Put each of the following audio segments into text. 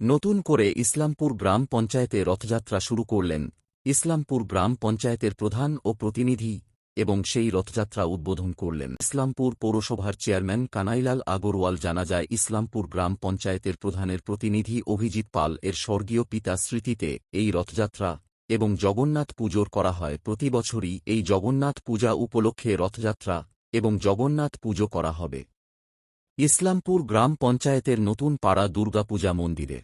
নতুন করে ইসলামপুর গ্রাম পঞ্চায়েতে রথযাত্রা শুরু করলেন। ইসলামপুর গ্রাম পঞ্চায়েতের প্রধান ও প্রতিনিধি এবং সেই রথযাত্রা উদ্বোধন করলেন। ইসলামপুর পৌরসভার চেয়ারম্যান কানাইলাল আগরওয়াল জানা যায়, ইসলামপুর গ্রাম পঞ্চায়েতের প্রধানের প্রতিনিধি অভিজিৎ পাল এর স্বর্গীয় পিতা স্মৃতিতে এই রথযাত্রা এবং জগন্নাথ পুজোর করা হয় প্রতি বছরই এই জগন্নাথ পূজা উপলক্ষে রথযাত্রা এবং জগন্নাথ পুজো করা হবে। ইসলামপুর গ্রাম পঞ্চায়েতের নতুন পাড়া দুর্গাপূজা মন্দিরে।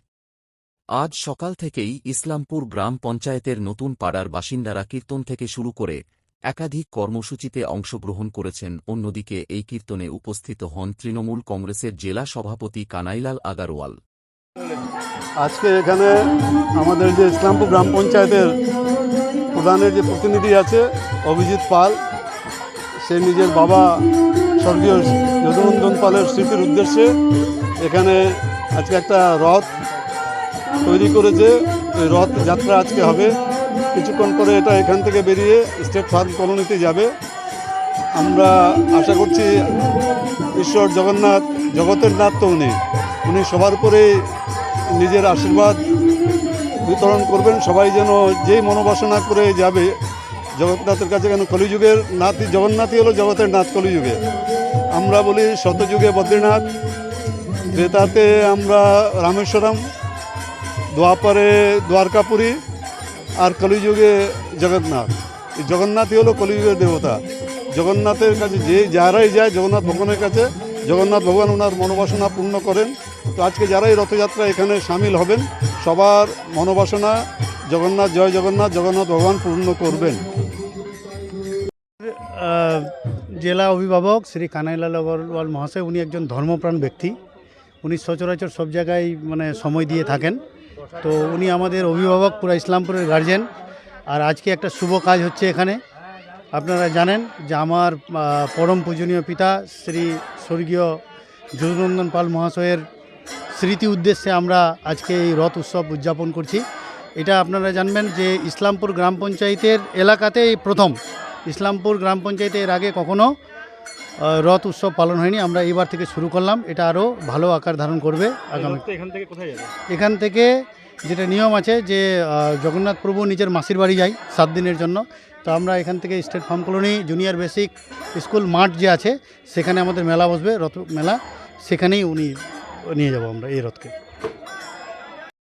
আজ সকাল থেকেই ইসলামপুর গ্রাম পঞ্চায়েতের নতুন পাড়ার বাসিন্দারা কীর্তন থেকে শুরু করে একাধিক কর্মসূচিতে অংশগ্রহণ করেছেন। অন্যদিকে এই কীর্তনে উপস্থিত হন তৃণমূল কংগ্রেসের জেলা সভাপতি কানাইলাল আগারওয়াল। আজকে এখানে আমাদের যে ইসলামপুর গ্রাম পঞ্চায়েতের প্রধানের যে প্রতিনিধি আছে, অভিজিৎ পাল, সে নিজের বাবা স্বর্গীয় যদুনন্দন পালের স্মৃতির উদ্দেশ্যে এখানে আজকে একটা রথ তৈরি করেছে। ওই রথ যাত্রা আজকে হবে। কিছুক্ষণ পরে এটা এখান থেকে বেরিয়ে স্টেট ফার্ম কলোনিতে যাবে। আমরা আশা করছি ঈশ্বর জগন্নাথ, জগতের নাথ তো উনি। উনি সবার উপরে নিজের আশীর্বাদ বিতরণ করবেন। সবাই যেন যেই মনোবাসনা করে যাবে, জগন্নাথের কাছে কেন কলিযুগের নাথই জগন্নাথই হলো জগতের নাথ কলিযুগে। আমরা বলি শতযুগে বদ্রীনাথ ত্রেতাতে আমরা রামেশ্বরম দ্বাপরে দ্বারকাপুরী আর কলিযুগে জগন্নাথ। জগন্নাথই হলো কলিযুগের দেবতা। জগন্নাথের কাছে যে যারাই যায়, জগন্নাথ ভগবানের কাছে, জগন্নাথ ভগবান ওনার মনোবাসনা পূর্ণ করেন। তো আজকে যারাই রথযাত্রা এখানে সামিল হবেন, সবার মনোবাসনা জগন্নাথ, জয় জগন্নাথ জগন্নাথ ভগবান পূর্ণ করবেন। জেলা অভিভাবক শ্রী কানাইলাল আগরওয়াল মহাশয়, উনি একজন ধর্মপ্রাণ ব্যক্তি। উনি সচরাচর সব জায়গায় মানে সময় দিয়ে থাকেন। তো উনি আমাদের অভিভাবক, পুরো ইসলামপুরের গার্জেন আর আজকে একটা শুভ কাজ হচ্ছে এখানে। আপনারা জানেন যে আমার পরম পূজনীয় পিতা শ্রী স্বর্গীয় যদুনন্দন পাল মহাশয়ের স্মৃতি উদ্দেশ্যে আমরা আজকে এই রথ উৎসব উদযাপন করছি। এটা আপনারা জানবেন যে ইসলামপুর গ্রাম পঞ্চায়েতের এলাকাতে এই প্রথম। ইসলামপুর গ্রাম পঞ্চায়েতে এর আগে কখনো রথ উৎসব পালন হয়নি। আমরা এইবার থেকে শুরু করলাম। এটা আরও ভালো আকার ধারণ করবে আগামী এখান থেকে কোথায় যাবে? এখান থেকে যেটা নিয়ম আছে যে জগন্নাথ প্রভু নিজের মাসির বাড়ি যায় সাত দিনের জন্য। তো আমরা এখান থেকে state farm colony junior basic school মাঠ যে আছে সেখানে আমাদের মেলা বসবে রথ মেলা। সেখানেই উনি নিয়ে যাব আমরা এই রথকে।